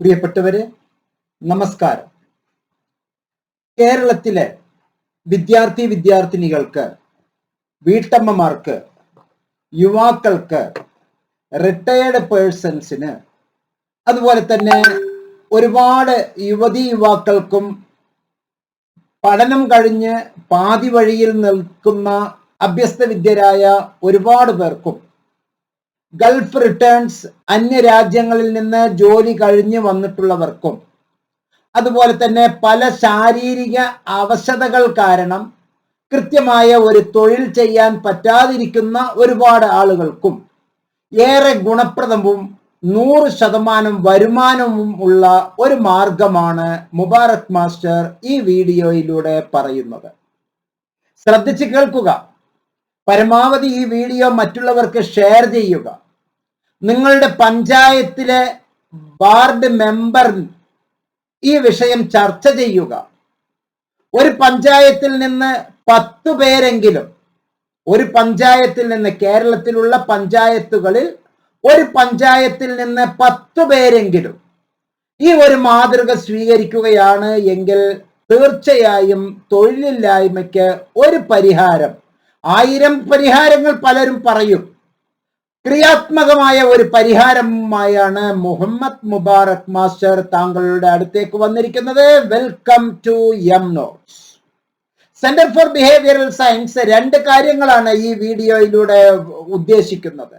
പ്രിയപ്പെട്ടവരെ നമസ്കാരം. കേരളത്തിലെ വിദ്യാർത്ഥി വിദ്യാർത്ഥിനികൾക്ക് വീട്ടമ്മമാർക്ക് യുവാക്കൾക്ക് റിട്ടയേർഡ് പേഴ്സൺസിന് അതുപോലെ തന്നെ ഒരുപാട് യുവതി യുവാക്കൾക്കും പഠനം കഴിഞ്ഞ് പാതി വഴിയിൽ നിൽക്കുന്ന അഭ്യസ്ത വിദ്യരായ ഒരുപാട് പേർക്കും ഗൾഫ് റിട്ടേൺസ് അന്യരാജ്യങ്ങളിൽ നിന്ന് ജോലി കഴിഞ്ഞ് വന്നിട്ടുള്ളവർക്കും അതുപോലെ തന്നെ പല ശാരീരിക അവശതകൾ കാരണം കൃത്യമായ ഒരു തൊഴിൽ ചെയ്യാൻ പറ്റാതിരിക്കുന്ന ഒരുപാട് ആളുകൾക്കും ഏറെ ഗുണപ്രദവും നൂറ് ശതമാനം വരുമാനവും ഉള്ള ഒരു മാർഗമാണ് മുബാറക് മാസ്റ്റർ ഈ വീഡിയോയിലൂടെ പറയുന്നത്. ശ്രദ്ധിച്ച് കേൾക്കുക. പരമാവധി ഈ വീഡിയോ മറ്റുള്ളവർക്ക് ഷെയർ ചെയ്യുക. നിങ്ങളുടെ പഞ്ചായത്തിലെ വാർഡ് മെമ്പർ ഈ വിഷയം ചർച്ച ചെയ്യുക. ഒരു പഞ്ചായത്തിൽ നിന്ന് പത്തു പേരെങ്കിലും ഒരു പഞ്ചായത്തിൽ നിന്ന് കേരളത്തിലുള്ള പഞ്ചായത്തുകളിൽ ഒരു പഞ്ചായത്തിൽ നിന്ന് പത്തു പേരെങ്കിലും ഈ ഒരു മാതൃക സ്വീകരിക്കുകയാണ് എങ്കിൽ തീർച്ചയായും തൊഴിലില്ലായ്മയ്ക്ക് ഒരു പരിഹാരം ആയിരം പരിഹാരങ്ങൾ പലരും പറയും. ക്രിയാത്മകമായ ഒരു പരിഹാരമായാണ് മുഹമ്മദ് മുബാറക് മാസ്റ്റർ താങ്കളുടെ അടുത്തേക്ക് വന്നിരിക്കുന്നത്. Welcome to M notes centre for behavioural science രണ്ട് കാര്യങ്ങളാണ് ഈ വീഡിയോയിലൂടെ ഉദ്ദേശിക്കുന്നത്.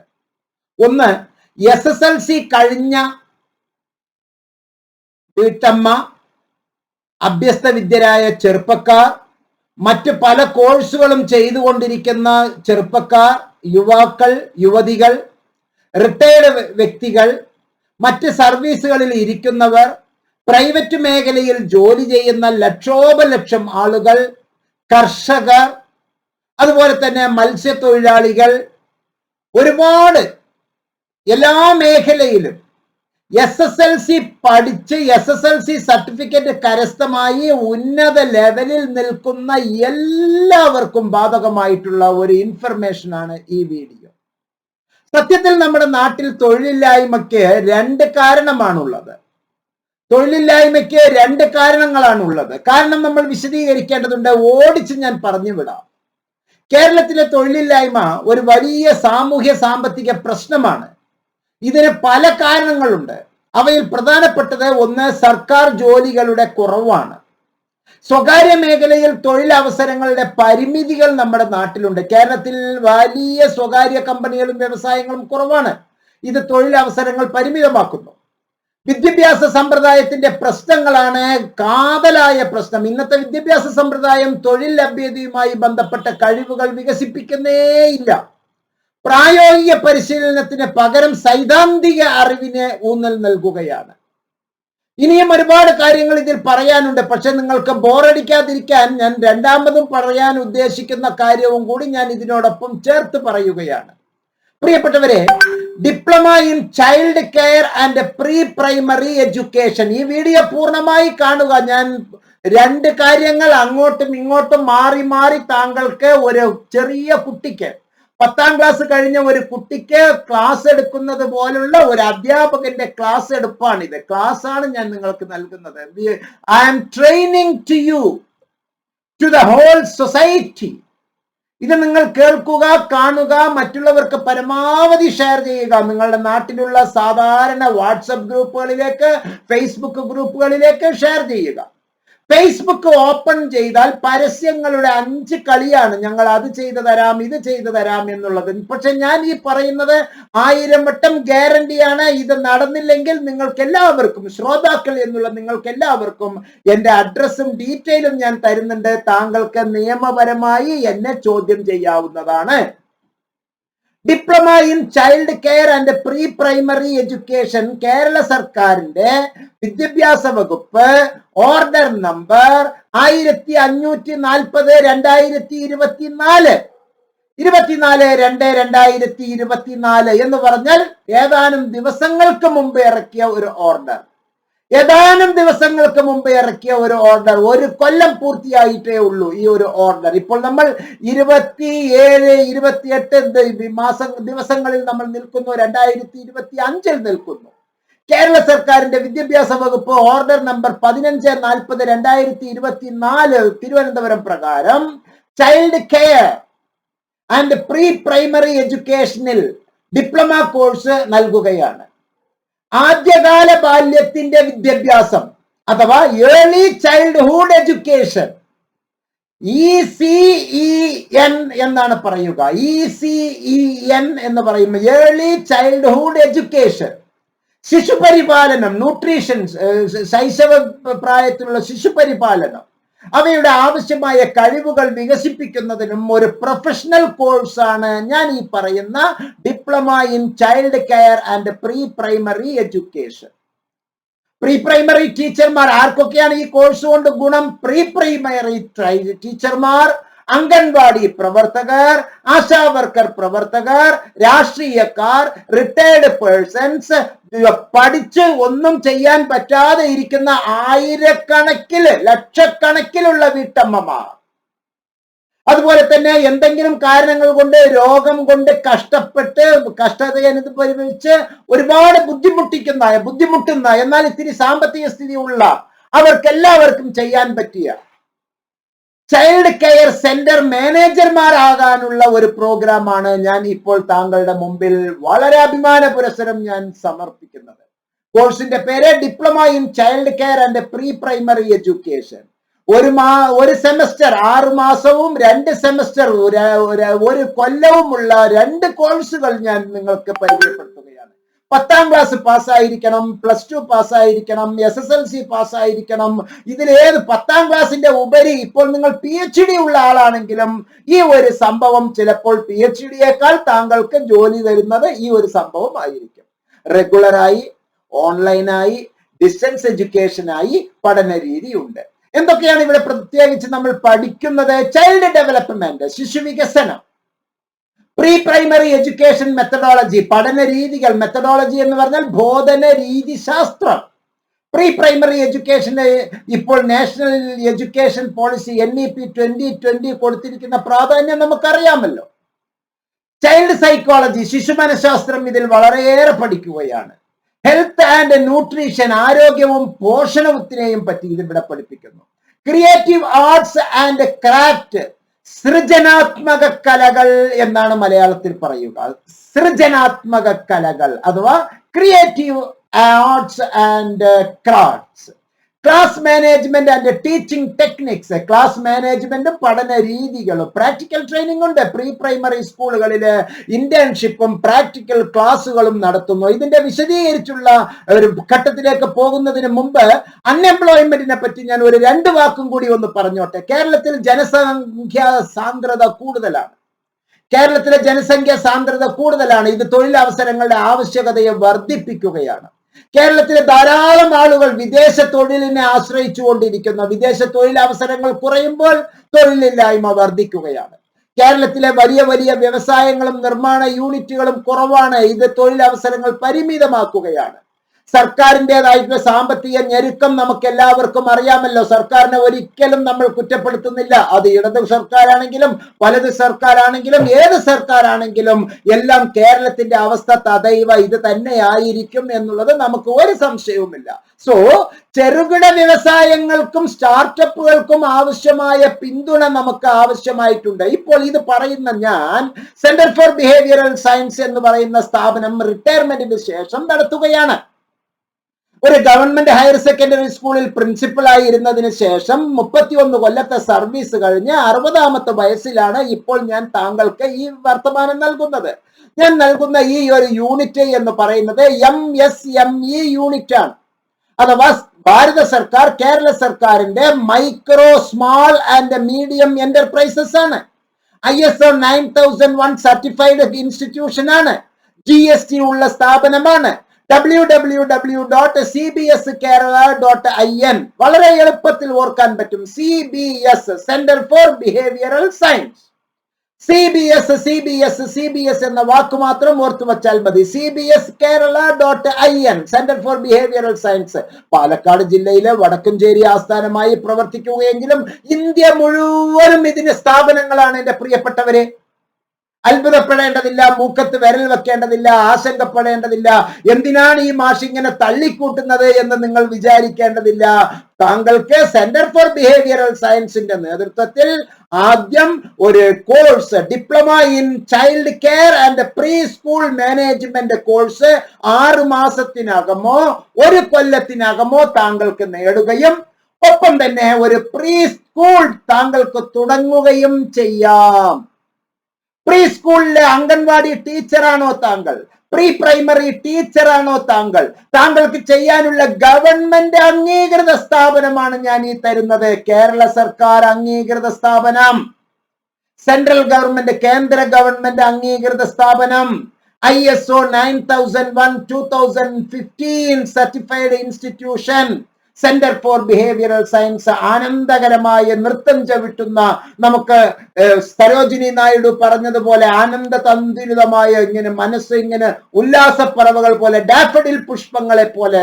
ഒന്ന് എസ് എസ് എൽ സി കഴിഞ്ഞ വീട്ടമ്മ അഭ്യസ്ത വിദ്യരായ ചെറുപ്പക്കാർ മറ്റ് പല കോഴ്സുകളും ചെയ്തുകൊണ്ടിരിക്കുന്ന ചെറുപ്പക്കാർ യുവാക്കൾ യുവതികൾ റിട്ടയർഡ് വ്യക്തികൾ മറ്റ് സർവീസുകളിൽ ഇരിക്കുന്നവർ പ്രൈവറ്റ് മേഖലയിൽ ജോലി ചെയ്യുന്ന ലക്ഷോപലക്ഷം ആളുകൾ കർഷകർ അതുപോലെ തന്നെ മത്സ്യത്തൊഴിലാളികൾ ഒരുപാട് എല്ലാ മേഖലയിലും എസ് എസ് എൽ സി പഠിച്ച് S S L C certificate കരസ്ഥമായി ഉന്നത ലെവലിൽ നിൽക്കുന്ന എല്ലാവർക്കും ബാധകമായിട്ടുള്ള ഒരു ഇൻഫർമേഷൻ ആണ് ഈ വീഡിയോ സത്യത്തിൽ നമ്മുടെ നാട്ടിൽ തൊഴിലില്ലായ്മയ്ക്ക് രണ്ട് കാരണമാണുള്ളത്. തൊഴിലില്ലായ്മയ്ക്ക് രണ്ട് കാരണങ്ങളാണുള്ളത്. കാരണം നമ്മൾ വിശദീകരിക്കേണ്ടതുണ്ട് ഓടിച്ച് ഞാൻ പറഞ്ഞു വിടാം കേരളത്തിലെ തൊഴിലില്ലായ്മ ഒരു വലിയ സാമൂഹ്യ സാമ്പത്തിക പ്രശ്നമാണ്. ഇതിന് പല കാരണങ്ങളുണ്ട്. അവയിൽ പ്രധാനപ്പെട്ടത് ഒന്ന് സർക്കാർ ജോലികളുടെ കുറവാണ്. സ്വകാര്യ മേഖലയിൽ തൊഴിലവസരങ്ങളുടെ പരിമിതികൾ നമ്മുടെ നാട്ടിലുണ്ട്. കേരളത്തിൽ വലിയ സ്വകാര്യ കമ്പനികളും വ്യവസായങ്ങളും കുറവാണ്. ഇത് തൊഴിലവസരങ്ങൾ പരിമിതമാക്കുന്നു. വിദ്യാഭ്യാസ സമ്പ്രദായത്തിന്റെ പ്രശ്നങ്ങളാണ് കാതലായ പ്രശ്നം. ഇന്നത്തെ വിദ്യാഭ്യാസ സമ്പ്രദായം തൊഴിൽ ലഭ്യതയുമായി ബന്ധപ്പെട്ട കഴിവുകൾ വികസിപ്പിക്കുന്നേയില്ല. പ്രായോഗിക പരിശീലനത്തിന് പകരം സൈദ്ധാന്തിക അറിവിന് ഊന്നൽ നൽകുകയാണ്. ഇനിയും ഒരുപാട് കാര്യങ്ങൾ ഇതിൽ പറയാനുണ്ട്. പക്ഷെ നിങ്ങൾക്ക് ബോറടിക്കാതിരിക്കാൻ ഞാൻ രണ്ടാമതും പറയാൻ ഉദ്ദേശിക്കുന്ന കാര്യവും കൂടി ഞാൻ ഇതിനോടൊപ്പം ചേർത്ത് പറയുകയാണ്. പ്രിയപ്പെട്ടവരെ diploma in child care and pre primary education. ഈ വീഡിയോ പൂർണമായി കാണുക. ഞാൻ രണ്ട് കാര്യങ്ങൾ അങ്ങോട്ടും ഇങ്ങോട്ടും മാറി മാറി താങ്കൾക്ക് ഒരു ചെറിയ കുട്ടിക്ക് പത്താം ക്ലാസ് കഴിഞ്ഞ ഒരു കുട്ടിക്ക് ക്ലാസ് എടുക്കുന്നത് പോലുള്ള ഒരു അധ്യാപകന്റെ ക്ലാസ് എടുപ്പാണ് ഇത് ക്ലാസ് ആണ് ഞാൻ നിങ്ങൾക്ക് നൽകുന്നത്. I am training to you to the whole society ഇത് നിങ്ങൾ കേൾക്കുക കാണുക മറ്റുള്ളവർക്ക് പരമാവധി ഷെയർ ചെയ്യുക. നിങ്ങളുടെ നാട്ടിലുള്ള സാധാരണ വാട്സപ്പ് ഗ്രൂപ്പുകളിലേക്ക് ഫേസ്ബുക്ക് ഗ്രൂപ്പുകളിലേക്ക് ഷെയർ ചെയ്യുക. ഫേസ്ബുക്ക് ഓപ്പൺ ചെയ്താൽ പരസ്യങ്ങളുടെ അഞ്ച് കളിയാണ്. ഞങ്ങൾ അത് ചെയ്തു തരാം ഇത് ചെയ്തു തരാം എന്നുള്ളത്. പക്ഷെ ഞാൻ ഈ പറയുന്നത് ആയിരം വട്ടം ഗ്യാരണ്ടിയാണ് ഇത് നടന്നില്ലെങ്കിൽ നിങ്ങൾക്ക് എല്ലാവർക്കും ശ്രോതാക്കൾ എന്നുള്ള നിങ്ങൾക്ക് എല്ലാവർക്കും എന്റെ അഡ്രസ്സും ഡീറ്റെയിലും ഞാൻ തരുന്നുണ്ട്. താങ്കൾക്ക് നിയമപരമായി എന്നെ ചോദ്യം ചെയ്യാവുന്നതാണ്. Diploma in child care and pre primary education Kerala സർക്കാരിന്റെ വിദ്യാഭ്യാസ വകുപ്പ് ഓർഡർ നമ്പർ ആയിരത്തി അഞ്ഞൂറ്റി നാൽപ്പത് രണ്ടായിരത്തി ഇരുപത്തിനാല് ഇരുപത്തിനാല് രണ്ട് രണ്ടായിരത്തി ഇരുപത്തിനാല് എന്ന് പറഞ്ഞാൽ ഏതാനും ദിവസങ്ങൾക്ക് മുമ്പ് ഇറക്കിയ ഒരു ഓർഡർ ഏതാനും ദിവസങ്ങൾക്ക് മുമ്പ് ഇറക്കിയ ഒരു ഓർഡർ ഒരു കൊല്ലം പൂർത്തിയായിട്ടേ ഉള്ളൂ ഈ ഒരു ഓർഡർ ഇപ്പോൾ നമ്മൾ ഇരുപത്തി ഏഴ് ഇരുപത്തിയെട്ട് മാസം ദിവസങ്ങളിൽ നമ്മൾ നിൽക്കുന്നു. രണ്ടായിരത്തി ഇരുപത്തി അഞ്ചിൽ നിൽക്കുന്നു. കേരള സർക്കാരിന്റെ വിദ്യാഭ്യാസ വകുപ്പ് ഓർഡർ നമ്പർ പതിനഞ്ച് നാൽപ്പത് രണ്ടായിരത്തി ഇരുപത്തി നാല് തിരുവനന്തപുരം പ്രകാരം child care and pre primary എഡ്യൂക്കേഷനിൽ diploma course നൽകുകയാണ്. ആദ്യകാല ബാല്യത്തിന്റെ വിദ്യാഭ്യാസം അഥവാ early childhood education E C E N എന്നാണ് പറയുക. ഇ സി ഇ എൻ എന്ന് പറയുമ്പോൾ ഏർലി ചൈൽഡ്ഹുഡ് എഡ്യൂക്കേഷൻ ശിശുപരിപാലനം ന്യൂട്രീഷൻ ശൈശവ പ്രായത്തിലുള്ള ശിശുപരിപാലനം. അവയുടെ ആവശ്യമായ കഴിവുകൾ വികസിപ്പിക്കുന്നതിനും ഒരു പ്രൊഫഷണൽ കോഴ്സാണ് ഞാൻ ഈ പറയുന്ന diploma in child care and pre primary education pre primary ടീച്ചർമാർ ആർക്കൊക്കെയാണ് ഈ കോഴ്സ് കൊണ്ട് ഗുണം? പ്രീ പ്രൈമറി ടീച്ചർമാർ അംഗൻവാടി പ്രവർത്തകർ ആശാ വർക്കർ പ്രവർത്തകർ രാഷ്ട്രീയക്കാർ റിട്ടയർഡ് പേഴ്സൺസ് പഠിച്ച് ഒന്നും ചെയ്യാൻ പറ്റാതെ ഇരിക്കുന്ന ആയിരക്കണക്കിൽ ലക്ഷക്കണക്കിലുള്ള വീട്ടമ്മമാർ. അതുപോലെ തന്നെ എന്തെങ്കിലും കാരണങ്ങൾ കൊണ്ട് രോഗം കൊണ്ട് കഷ്ടപ്പെട്ട് കഷ്ടത അനുഭവിച്ച് ഒരുപാട് ബുദ്ധിമുട്ടിക്കുന്ന ബുദ്ധിമുട്ടുന്ന എന്നാൽ ഇത്തിരി സാമ്പത്തിക സ്ഥിതി ഉള്ള അവർക്കെല്ലാവർക്കും ചെയ്യാൻ പറ്റിയ ചൈൽഡ് കെയർ സെന്റർ മാനേജർമാരാകാനുള്ള ഒരു പ്രോഗ്രാമാണ് ഞാൻ ഇപ്പോൾ താങ്കളുടെ മുമ്പിൽ വളരെ അഭിമാന പുരസരം ഞാൻ സമർപ്പിക്കുന്നത്. കോഴ്സിന്റെ പേര് diploma in child care and pre primary education ഒരു മാ ഒരു സെമസ്റ്റർ ആറ് മാസവും രണ്ട് സെമസ്റ്റർ ഒരു കൊല്ലവുമുള്ള രണ്ട് കോഴ്സുകൾ ഞാൻ നിങ്ങൾക്ക് പരിചയപ്പെടുത്തുകയാണ്. പത്താം ക്ലാസ് പാസ്സായിരിക്കണം പ്ലസ് ടു പാസ്സായിരിക്കണം എസ് എസ് എൽ സി പാസ്സായിരിക്കണം. ഇതിലേത് പത്താം ക്ലാസിന്റെ ഉപരി ഇപ്പോൾ നിങ്ങൾ പി എച്ച് ഡി ഉള്ള ആളാണെങ്കിലും ഈ ഒരു സംഭവം ചിലപ്പോൾ പി എച്ച് ഡിയേക്കാൾ താങ്കൾക്ക് ജോലി തരുന്നത് ഈ ഒരു സംഭവം ആയിരിക്കും. റെഗുലറായി ഓൺലൈനായി ഡിസ്റ്റൻസ് എഡ്യൂക്കേഷനായി പഠന രീതിയുണ്ട് എന്തൊക്കെയാണ് ഇവിടെ പ്രത്യേകിച്ച് നമ്മൾ പഠിക്കുന്നത്? ചൈൽഡ് ഡെവലപ്മെന്റ് ശിശു വികസനം. പ്രീ പ്രൈമറി എഡ്യൂക്കേഷൻ മെത്തഡോളജി പഠന രീതികൾ മെത്തഡോളജി എന്ന് പറഞ്ഞാൽ ബോധന രീതി ശാസ്ത്രം. പ്രീ പ്രൈമറി എഡ്യൂക്കേഷന് ഇപ്പോൾ national education policy N E P twenty twenty കൊടുത്തിരിക്കുന്ന പ്രാധാന്യം നമുക്കറിയാമല്ലോ. ചൈൽഡ് സൈക്കോളജി ശിശു മനഃശാസ്ത്രം ഇതിൽ വളരെയേറെ പഠിക്കുകയാണ്. ഹെൽത്ത് ആൻഡ് ന്യൂട്രീഷൻ ആരോഗ്യവും പോഷണത്തിനെയും പറ്റി ഇതിവിടെ പഠിപ്പിക്കുന്നു. ക്രിയേറ്റീവ് ആർട്സ് ആൻഡ് ക്രാഫ്റ്റ് സൃജനാത്മക കലകൾ എന്നാണ് മലയാളത്തിൽ പറയുക. സൃജനാത്മക കലകൾ അഥവാ creative arts and crafts class management and teaching techniques class management പഠന രീതികളും പ്രാക്ടിക്കൽ ട്രെയിനിങ് ഉണ്ട്. പ്രീ പ്രൈമറി സ്കൂളുകളിൽ ഇന്റേൺഷിപ്പും പ്രാക്ടിക്കൽ ക്ലാസ്സുകളും നടത്തുന്നു. ഇതിന്റെ വിശദീകരിച്ചുള്ള ഒരു ഘട്ടത്തിലേക്ക് പോകുന്നതിന് മുമ്പ് അൺഎംപ്ലോയ്മെന്റിനെ പറ്റി ഞാൻ ഒരു രണ്ട് വാക്കും കൂടി ഒന്ന് പറഞ്ഞോട്ടെ. കേരളത്തിൽ ജനസംഖ്യ സാന്ദ്രത കൂടുതലാണ്. കേരളത്തിലെ ജനസംഖ്യ സാന്ദ്രത കൂടുതലാണ്. ഇത് തൊഴിലവസരങ്ങളുടെ ആവശ്യകതയെ വർദ്ധിപ്പിക്കുകയാണ്. കേരളത്തിലെ ധാരാളം ആളുകൾ വിദേശ തൊഴിലിനെ ആശ്രയിച്ചുകൊണ്ടിരിക്കുന്ന വിദേശ തൊഴിലവസരങ്ങൾ കുറയുമ്പോൾ തൊഴിലില്ലായ്മ വർദ്ധിക്കുകയാണ്. കേരളത്തിലെ വലിയ വലിയ വ്യവസായങ്ങളും നിർമ്മാണ യൂണിറ്റുകളും കുറവാണ് ഇത് തൊഴിലവസരങ്ങൾ പരിമിതമാക്കുകയാണ്. സർക്കാരിന്റെതായിട്ടുള്ള സാമ്പത്തിക ഞെരുക്കം നമുക്ക് എല്ലാവർക്കും അറിയാമല്ലോ. സർക്കാരിനെ ഒരിക്കലും നമ്മൾ കുറ്റപ്പെടുത്തുന്നില്ല. അത് ഇടത് സർക്കാരാണെങ്കിലും വലത് സർക്കാരാണെങ്കിലും ഏത് സർക്കാരാണെങ്കിലും എല്ലാം കേരളത്തിന്റെ അവസ്ഥ തദൈവ ഇത് തന്നെയായിരിക്കും എന്നുള്ളത് നമുക്ക് ഒരു സംശയവുമില്ല. സോ ചെറുകിട വ്യവസായങ്ങൾക്കും സ്റ്റാർട്ടപ്പുകൾക്കും ആവശ്യമായ പിന്തുണ നമുക്ക് ആവശ്യമായിട്ടുണ്ട്. ഇപ്പോൾ ഇത് പറയുന്ന ഞാൻ സെന്റർ ഫോർ ബിഹേവിയറൽ സയൻസ് എന്ന് പറയുന്ന സ്ഥാപനം റിട്ടയർമെന്റിന് ശേഷം നടത്തുകയാണ്. ഒരു ഗവൺമെന്റ് ഹയർ സെക്കൻഡറി സ്കൂളിൽ പ്രിൻസിപ്പളായി ഇരുന്നതിന് ശേഷം മുപ്പത്തിയൊന്ന് കൊല്ലത്തെ സർവീസ് കഴിഞ്ഞ് അറുപതാമത്തെ വയസ്സിലാണ് ഇപ്പോൾ ഞാൻ താങ്കൾക്ക് ഈ വർത്തമാനം നൽകുന്നത്. ഞാൻ നൽകുന്ന ഈ ഒരു യൂണിറ്റ് എന്ന് പറയുന്നത് M S M E unit ആണ്. അഥവാ ഭാരത സർക്കാർ കേരള സർക്കാരിന്റെ micro small and medium enterprises ആണ്. I S O nine thousand one certified institution ആണ്. ജി എസ് ടി ഉള്ള സ്ഥാപനമാണ്. W W W dot C B S Kerala dot I N വളരെ എളുപ്പത്തിൽ ഓർക്കാൻ പറ്റും. C B S centre for behavioural science C B S C B S C B S എന്ന വാക്ക് മാത്രം ഓർത്തു വച്ചാൽ മതി. C B S Kerala dot I N centre for behavioural science Palakkad ജില്ലയിലെ വടക്കഞ്ചേരി ആസ്ഥാനമായി പ്രവർത്തിക്കുകയെങ്കിലും ഇന്ത്യ മുഴുവനും ഇതിന് സ്ഥാപനങ്ങളാണ് എന്റെ പ്രിയപ്പെട്ടവരെ. അത്ഭുതപ്പെടേണ്ടതില്ല മൂക്കത്ത് വിരൽ വെക്കേണ്ടതില്ല ആശങ്കപ്പെടേണ്ടതില്ല. എന്തിനാണ് ഈ മാഷ് ഇങ്ങനെ തള്ളിക്കൂട്ടുന്നത് എന്ന് നിങ്ങൾ വിചാരിക്കേണ്ടതില്ല. താങ്കൾക്ക് സെന്റർ ഫോർ ബിഹേവിയറൽ സയൻസിന്റെ നേതൃത്വത്തിൽ ആദ്യം ഒരു course diploma in child care and pre school management course ആറു മാസത്തിനകമോ ഒരു കൊല്ലത്തിനകമോ താങ്കൾക്ക് നേടുകയും ഒപ്പം തന്നെ ഒരു പ്രീ സ്കൂൾ താങ്കൾക്ക് തുടങ്ങുകയും ചെയ്യാം. പ്രീ സ്കൂളിലെ അംഗൻവാടി ടീച്ചറാണോ താങ്കൾ? പ്രീ പ്രൈമറി ടീച്ചറാണോ താങ്കൾ? താങ്കൾക്ക് ചെയ്യാനുള്ള ഗവൺമെന്റ് അംഗീകൃത സ്ഥാപനമാണ് ഞാൻ ഈ തരുന്നത്. കേരള സർക്കാർ അംഗീകൃത സ്ഥാപനം. സെൻട്രൽ ഗവൺമെന്റ് കേന്ദ്ര ഗവൺമെന്റ് അംഗീകൃത സ്ഥാപനം. I S O nine thousand one two thousand fifteen certified institution. Centre for behavioural science ആനന്ദകരമായ നൃത്തം ചവിട്ടുന്ന നമുക്ക് സരോജിനി നായിഡു പറഞ്ഞതുപോലെ ആനന്ദ തന്തുലിതമായ ഇങ്ങനെ മനസ്സ് ഇങ്ങനെ ഉല്ലാസപ്പറവകൾ പോലെ ഡാഫഡിൽ പുഷ്പങ്ങളെ പോലെ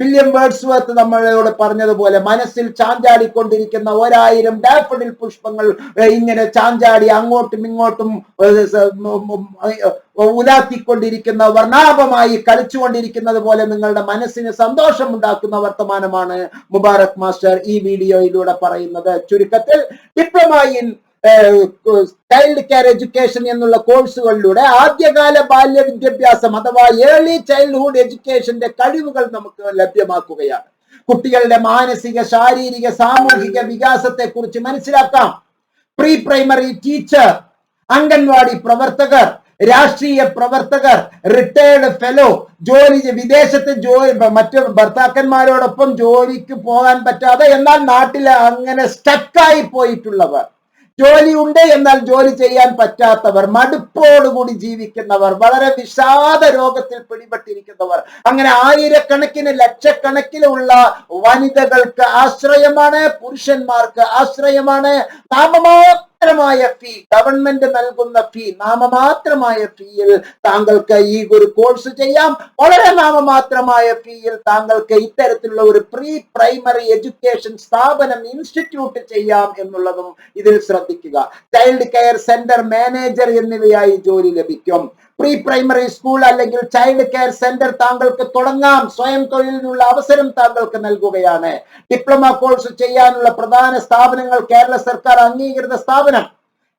വില്യം വേർഡ്സ്വർത്ത് നമ്മളോട് പറഞ്ഞതുപോലെ മനസ്സിൽ ചാഞ്ചാടിക്കൊണ്ടിരിക്കുന്ന ഒരായിരം ഡാഫഡിൽ പുഷ്പങ്ങൾ ഇങ്ങനെ ചാഞ്ചാടി അങ്ങോട്ടും ഇങ്ങോട്ടും ഉലാത്തിക്കൊണ്ടിരിക്കുന്ന വർണാഭമായി കളിച്ചുകൊണ്ടിരിക്കുന്നത് പോലെ നിങ്ങളുടെ മനസ്സിന് സന്തോഷം ഉണ്ടാക്കുന്ന വർത്തമാനമാണ് മുബാറക് മാസ്റ്റർ ഈ വീഡിയോയിലൂടെ പറയുന്നത്. ചുരുക്കത്തിൽ ഡിപ്ലോമയിൽ ചൈൽഡ് കെയർ എഡ്യൂക്കേഷൻ എന്നുള്ള കോഴ്സുകളിലൂടെ ആദ്യകാല ബാല്യ വിദ്യാഭ്യാസം അഥവാ ഏർലി ചൈൽഡ്ഹുഡ് എഡ്യൂക്കേഷന്റെ കഴിവുകൾ നമുക്ക് ലഭ്യമാക്കുകയാണ്. കുട്ടികളുടെ മാനസിക ശാരീരിക സാമൂഹിക വികാസത്തെ കുറിച്ച് മനസ്സിലാക്കാം. പ്രീ പ്രൈമറി ടീച്ചർ അംഗൻവാടി പ്രവർത്തകർ രാഷ്ട്രീയ പ്രവർത്തകർ റിട്ടയർഡ് ഫെലോ ജോലി വിദേശത്ത് ജോലി മറ്റു ഭർത്താക്കന്മാരോടൊപ്പം ജോലിക്ക് പോകാൻ പറ്റാതെ എന്നാൽ നാട്ടിൽ അങ്ങനെ സ്റ്റക്കായി പോയിട്ടുള്ളവർ. ജോലി ഉണ്ട് എന്നാൽ ജോലി ചെയ്യാൻ പറ്റാത്തവർ മടുപ്പോടുകൂടി ജീവിക്കുന്നവർ വളരെ വിഷാദ രോഗത്തിൽ പിടിപെട്ടിരിക്കുന്നവർ അങ്ങനെ ആയിരക്കണക്കിന് ലക്ഷക്കണക്കിലുള്ള വനിതകൾക്ക് ആശ്രയമാണ് പുരുഷന്മാർക്ക് ആശ്രയമാണ്. നാമമാത്രമായ ഫീ ഗവൺമെന്റ് നൽകുന്ന ഫീ നാമമാത്രമായ ഫീയിൽ താങ്കൾക്ക് ഈ ഒരു കോഴ്സ് ചെയ്യാം. വളരെ നാമമാത്രമായ ഫീയിൽ താങ്കൾക്ക് ഇത്തരത്തിലുള്ള ഒരു പ്രീ പ്രൈമറി എഡ്യൂക്കേഷൻ സ്ഥാപനം ഇൻസ്റ്റിറ്റ്യൂട്ട് ചെയ്യാം എന്നുള്ളതും ഇതിൽ ശ്രദ്ധിക്കുക. ചൈൽഡ് കെയർ സെന്റർ മാനേജർ എന്നിവയായി ജോലി ലഭിക്കും. പ്രീ പ്രൈമറി സ്കൂൾ അല്ലെങ്കിൽ ചൈൽഡ് കെയർ സെന്റർ താങ്കൾക്ക് തുടങ്ങാം. സ്വയം തൊഴിലിനുള്ള അവസരം താങ്കൾക്ക് നൽകുകയാണ്. ഡിപ്ലോമ കോഴ്സ് ചെയ്യാനുള്ള പ്രധാന സ്ഥാപനങ്ങൾ കേരള സർക്കാർ അംഗീകൃത സ്ഥാപനം.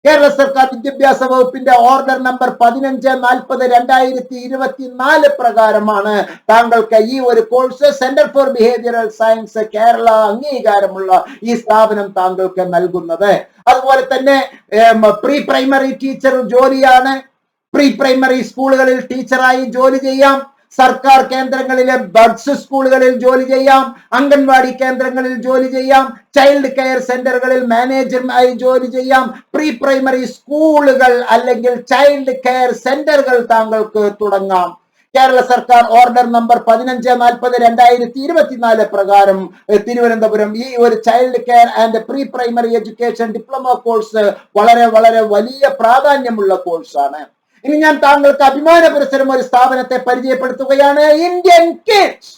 കേരള സർക്കാർ വിദ്യാഭ്യാസ വകുപ്പിന്റെ ഓർഡർ നമ്പർ പതിനഞ്ച് നാൽപ്പത് രണ്ടായിരത്തി ഇരുപത്തിനാല് പ്രകാരമാണ് താങ്കൾക്ക് ഈ ഒരു course centre for behavioural science Kerala അംഗീകാരമുള്ള ഈ സ്ഥാപനം താങ്കൾക്ക് നൽകുന്നത്. അതുപോലെ തന്നെ പ്രീ പ്രൈമറി ടീച്ചർ ജോലിയാണ്. പ്രീ പ്രൈമറി സ്കൂളുകളിൽ ടീച്ചറായി ജോലി ചെയ്യാം. സർക്കാർ കേന്ദ്രങ്ങളിലെ ബഡ്സ് സ്കൂളുകളിൽ ജോലി ചെയ്യാം. അംഗൻവാടി കേന്ദ്രങ്ങളിൽ ജോലി ചെയ്യാം. ചൈൽഡ് കെയർ സെന്ററുകളിൽ മാനേജറായി ജോലി ചെയ്യാം. പ്രീ പ്രൈമറി സ്കൂളുകൾ അല്ലെങ്കിൽ ചൈൽഡ് കെയർ സെന്ററുകൾ താങ്കൾക്ക് തുടങ്ങാം. കേരള സർക്കാർ ഓർഡർ നമ്പർ പതിനഞ്ച് നാൽപ്പത് രണ്ടായിരത്തി ഇരുപത്തിനാല് പ്രകാരം തിരുവനന്തപുരം ഈ ഒരു child care and pre primary education diploma course വളരെ വളരെ വലിയ പ്രാധാന്യമുള്ള കോഴ്സാണ് ഇനി ഞാൻ താങ്കൾക്ക് അഭിമാന ഒരു സ്ഥാപനത്തെ പരിചയപ്പെടുത്തുകയാണ്. ഇന്ത്യൻ കിഡ്സ്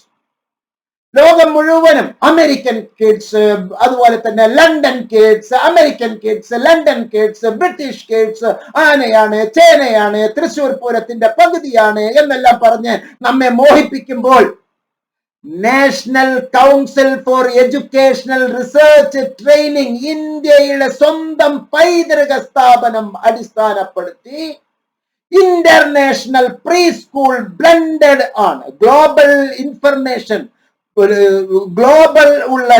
ലോകം മുഴുവനും അമേരിക്കൻ കിഡ്സ് അതുപോലെ തന്നെ London kids American kids London kids British kids ആനയാണ് ചേനയാണ് തൃശൂർ പൂരത്തിന്റെ പകുതിയാണ് എന്നെല്ലാം പറഞ്ഞ് നമ്മെ മോഹിപ്പിക്കുമ്പോൾ national council for educational research training ഇന്ത്യയുടെ സ്വന്തം പൈതൃക സ്ഥാപനം അടിസ്ഥാനപ്പെടുത്തി ഇന്റർനാഷണൽ പ്രീ സ്കൂൾ ബ്ലൻഡഡ് ആണ് ഗ്ലോബൽ ഇൻഫർമേഷൻ ഒരു ഗ്ലോബൽ ഉള്ള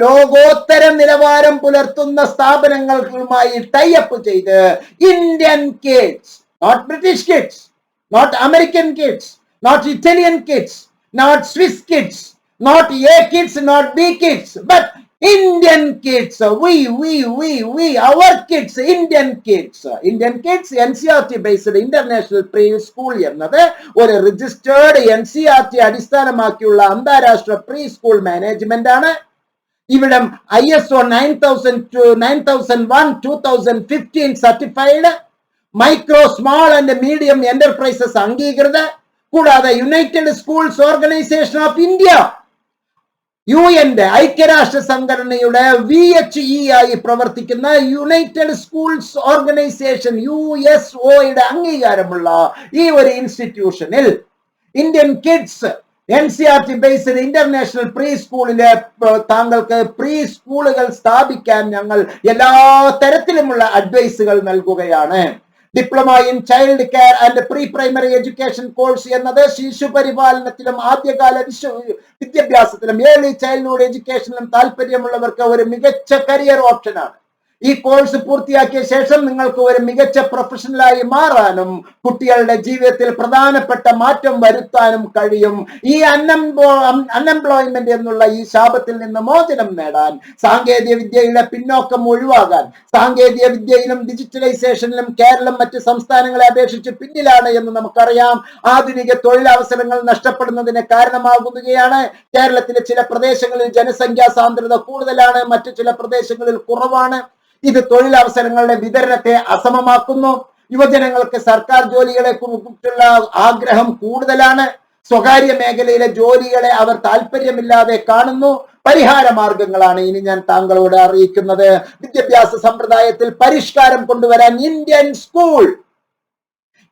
ലോകോത്തര നിലവാരം പുലർത്തുന്ന സ്ഥാപനങ്ങളുമായി ടൈപ്പ് ചെയ്ത് Indian kids not British kids not American kids not Italian kids not Swiss kids not A kids not B kids but Indian kids, we, we, we, we, our kids, Indian kids, Indian kids, NCRT based international pre school എന്നത് ഒരു registered N C R T അടിസ്ഥാനമാക്കിയുള്ള അന്താരാഷ്ട്ര pre school management ആണ്. ഇവിടെ I S O nine thousand two nine thousand one two thousand fifteen certified micro small and medium enterprises അംഗീകൃത. കൂടാതെ united schools organisation of India U എന്റെ ഐക്യരാഷ്ട്ര സംഘടനയുടെ V H E ആയി പ്രവർത്തിക്കുന്ന united schools organisation U S ഒയുടെ അംഗീകാരമുള്ള ഈ ഒരു ഇൻസ്റ്റിറ്റ്യൂഷനിൽ Indian kids N C R T based international pre സ്കൂളിലെ താങ്കൾക്ക് പ്രീ സ്കൂളുകൾ സ്ഥാപിക്കാൻ ഞങ്ങൾ എല്ലാ തരത്തിലുമുള്ള അഡ്വൈസുകൾ നൽകുകയാണ്. Diploma in child care and pre primary education course എന്നത് ശിശു പരിപാലനത്തിലും ആദ്യകാല വിദ്യാഭ്യാസത്തിലും ഏർലി ചൈൽഡ്ഹുഡ് എഡ്യൂക്കേഷനിലും താല്പര്യമുള്ളവർക്ക് ഒരു മികച്ച കരിയർ ഓപ്ഷനാണ്. ഈ കോഴ്സ് പൂർത്തിയാക്കിയ ശേഷം നിങ്ങൾക്ക് ഒരു മികച്ച പ്രൊഫഷണലായി മാറാനും കുട്ടികളുടെ ജീവിതത്തിൽ പ്രധാനപ്പെട്ട മാറ്റം വരുത്താനും കഴിയും. ഈ അൺഎംപ്ലോ അൺഎംപ്ലോയ്മെന്റ് എന്നുള്ള ഈ ശാപത്തിൽ നിന്ന് മോചനം നേടാൻ സാങ്കേതിക വിദ്യയുടെ പിന്നോക്കം ഒഴിവാകാൻ സാങ്കേതിക വിദ്യയിലും ഡിജിറ്റലൈസേഷനിലും കേരളം മറ്റ് സംസ്ഥാനങ്ങളെ അപേക്ഷിച്ച് പിന്നിലാണ് എന്ന് നമുക്കറിയാം. ആധുനിക തൊഴിലവസരങ്ങൾ നഷ്ടപ്പെടുന്നതിന് കാരണമാകുകയാണ്. കേരളത്തിലെ ചില പ്രദേശങ്ങളിൽ ജനസംഖ്യാ സാന്ദ്രത കൂടുതലാണ്. മറ്റു ചില പ്രദേശങ്ങളിൽ കുറവാണ്. ഇത് തൊഴിലവസരങ്ങളുടെ വിതരണത്തെ അസമമാക്കുന്നു. യുവജനങ്ങൾക്ക് സർക്കാർ ജോലികളെ കുറിച്ചുള്ള ആഗ്രഹം കൂടുതലാണ്. സ്വകാര്യ മേഖലയിലെ ജോലികളെ അവർ താല്പര്യമില്ലാതെ കാണുന്നു. പരിഹാര മാർഗങ്ങളാണ് ഇനി ഞാൻ താങ്കളോട് അറിയിക്കുന്നത്. വിദ്യാഭ്യാസ സമ്പ്രദായത്തിൽ പരിഷ്കാരം കൊണ്ടുവരാൻ Indian school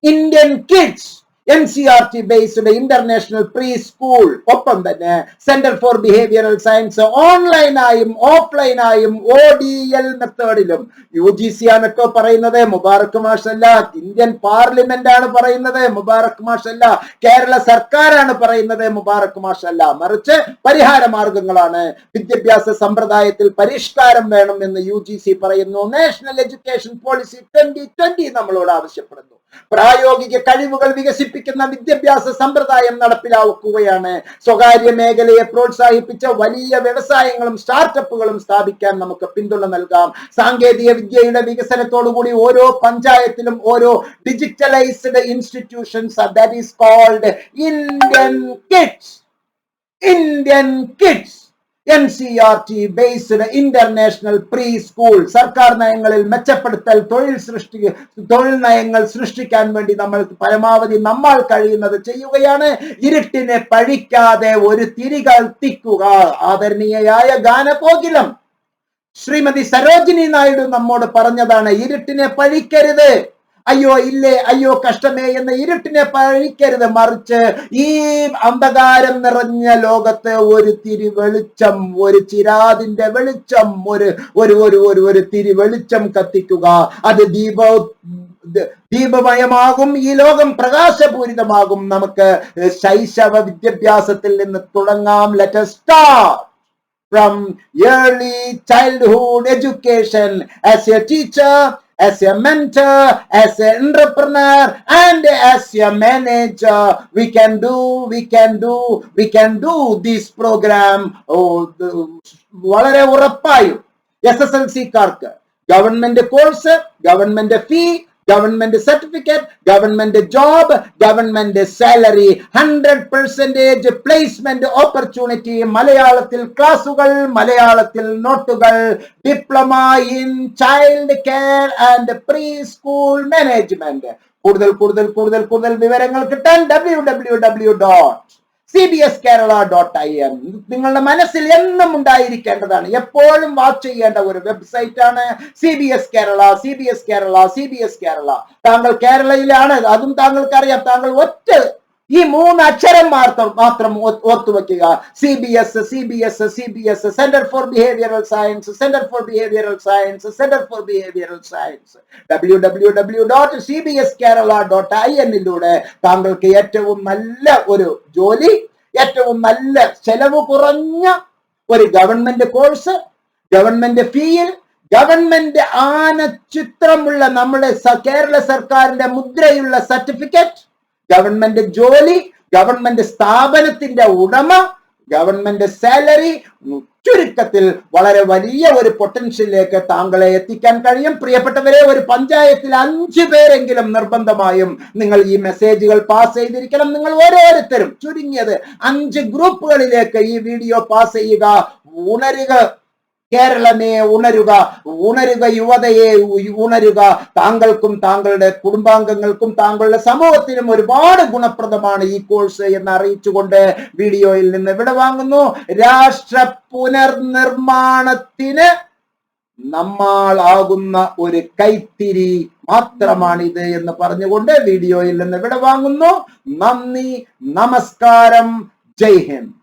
Indian kids N C R T based international pre school ഒപ്പം തന്നെ സെന്റർ ഫോർ ബിഹേവിയറൽ സയൻസ് ഓൺലൈനായും ഓഫ്ലൈനായും ഒ ഡി എൽ മെത്തേഡിലും യു ജി സി ആണൊക്കെ പറയുന്നത്. മുബാറക് മാഷല്ല ഇന്ത്യൻ പാർലമെന്റ് ആണ് പറയുന്നത്. മുബാറക് മാഷല്ല കേരള സർക്കാരാണ് പറയുന്നത്. മുബാറക് മാഷല്ല. മറിച്ച് പരിഹാര മാർഗങ്ങളാണ്. വിദ്യാഭ്യാസ സമ്പ്രദായത്തിൽ പരിഷ്കാരം വേണം എന്ന് യു ജി സി പറയുന്നു. National education policy twenty twenty നമ്മളോട് ആവശ്യപ്പെടുന്നു. പ്രായോഗിക കഴിവുകൾ വികസിപ്പിക്കുന്ന വിദ്യാഭ്യാസ സമ്പ്രദായം നടപ്പിലാക്കുകയാണ്. സ്വകാര്യ മേഖലയെ പ്രോത്സാഹിപ്പിച്ച വലിയ വ്യവസായങ്ങളും സ്റ്റാർട്ടപ്പുകളും സ്ഥാപിക്കാൻ നമുക്ക് പിന്തുണ നൽകാം. സാങ്കേതിക വിദ്യയുടെ വികസനത്തോടുകൂടി ഓരോ പഞ്ചായത്തിലും ഓരോ digitalised institutions that is called Indian kids Indian kids N C R T based international pre school സർക്കാർ നയങ്ങളിൽ മെച്ചപ്പെടുത്തൽ തൊഴിൽ സൃഷ്ടി തൊഴിൽ നയങ്ങൾ സൃഷ്ടിക്കാൻ വേണ്ടി നമ്മൾ പരമാവധി നമ്മൾ കഴിയുന്നത് ചെയ്യുകയാണ്. ഇരുട്ടിനെ പഴിക്കാതെ ഒരു തിരി കത്തിക്കുക. ആദരണീയയായ ഗാനകോകിലം ശ്രീമതി സരോജിനി നായിഡു നമ്മോട് പറഞ്ഞതാണ് ഇരുട്ടിനെ പഴിക്കരുത്. അയ്യോ ഇല്ലേ? അയ്യോ കഷ്ടമേ എന്ന ഇരുട്ടിനെ പഴിക്കരുത്. മറിച്ച് ഈ അന്ധകാരം നിറഞ്ഞ ലോകത്ത് ഒരു തിരി വെളിച്ചം ഒരു ചിരാതിന്റെ വെളിച്ചം ഒരു ഒരു ഒരു ഒരു ഒരു തിരി വെളിച്ചം കത്തിക്കുക. അത് ദീപ ദീപമയമാകും. ഈ ലോകം പ്രകാശപൂരിതമാകും. നമുക്ക് ശൈശവ വിദ്യാഭ്യാസത്തിൽ നിന്ന് തുടങ്ങാം. Let start from early childhood education. As a teacher, as a mentor, as an entrepreneur, and as a manager. We can do, we can do, we can do this program. Oh, the- വളരെ ഉറപ്പായും S S L സിക്കാർക്ക് government course government ഫീ government certificate government job government salary hundred percentage placement opportunity മലയാളത്തിൽ ക്ലാസുകൾ മലയാളത്തിൽ നോട്ടുകൾ diploma in child care and pre school management കൂടുതൽ കൂടുതൽ കൂടുതൽ കൂടുതൽ വിവരങ്ങൾ കിട്ടാൻ W W W dot C B S Kerala dot I M നിങ്ങളുടെ മനസ്സിൽ എന്നും ഉണ്ടായിരിക്കേണ്ടതാണ്. എപ്പോഴും വാച്ച് ചെയ്യേണ്ട ഒരു വെബ്സൈറ്റ് ആണ് C B S Kerala C B S Kerala C B S Kerala താങ്കൾ കേരളയിലാണ് അതും താങ്കൾക്ക് അറിയാം താങ്കൾ ഒറ്റ ഈ മൂന്ന് അക്ഷരം മാത്രം മാത്രം ഓർത്തു വെക്കുക C B S C B S C B S centre for behavioural science centre for behavioural science centre for behavioural science W W W dot C B S Kerala dot I എന്നിലൂടെ താങ്കൾക്ക് ഏറ്റവും നല്ല ഒരു ജോലി ഏറ്റവും നല്ല ചെലവ് കുറഞ്ഞ ഒരു ഗവൺമെന്റ് കോഴ്സ് ഗവൺമെന്റ് ഫീയിൽ ഗവൺമെന്റ് ആന ചിത്രമുള്ള നമ്മുടെ കേരള സർക്കാരിന്റെ മുദ്രയുള്ള സർട്ടിഫിക്കറ്റ് ഗവൺമെന്റ് ജോലി ഗവൺമെന്റ് സ്ഥാപനത്തിന്റെ ഉടമ ഗവൺമെന്റ് സാലറി ചുരുക്കത്തിൽ വളരെ വലിയ ഒരു പൊട്ടൻഷ്യലിലേക്ക് താങ്കളെ എത്തിക്കാൻ കഴിയും. പ്രിയപ്പെട്ടവരെ ഒരു പഞ്ചായത്തിൽ അഞ്ചു പേരെങ്കിലും നിർബന്ധമായും നിങ്ങൾ ഈ മെസ്സേജുകൾ പാസ് ചെയ്തിരിക്കണം. നിങ്ങൾ ഓരോരുത്തരും ചുരുങ്ങിയത് അഞ്ച് ഗ്രൂപ്പുകളിലേക്ക് ഈ വീഡിയോ പാസ് ചെയ്യുക. ഉണരുക. കേരളമേ ഉണരുക ഉണരുക യുവതയെ ഉണരുക താങ്കൾക്കും താങ്കളുടെ കുടുംബാംഗങ്ങൾക്കും താങ്കളുടെ സമൂഹത്തിനും ഒരുപാട് ഗുണപ്രദമാണ് ഈ കോഴ്സ് എന്ന് അറിയിച്ചുകൊണ്ട് വീഡിയോയിൽ നിന്ന് ഇവിടെ വാങ്ങുന്നു. രാഷ്ട്ര പുനർനിർമ്മാണത്തിന് നമ്മളാകുന്ന ഒരു കൈത്തിരി മാത്രമാണിത് എന്ന് പറഞ്ഞുകൊണ്ട് വീഡിയോയിൽ നിന്ന് ഇവിടെ വാങ്ങുന്നു. നന്ദി നമസ്കാരം. ജയ് ഹിന്ദ്.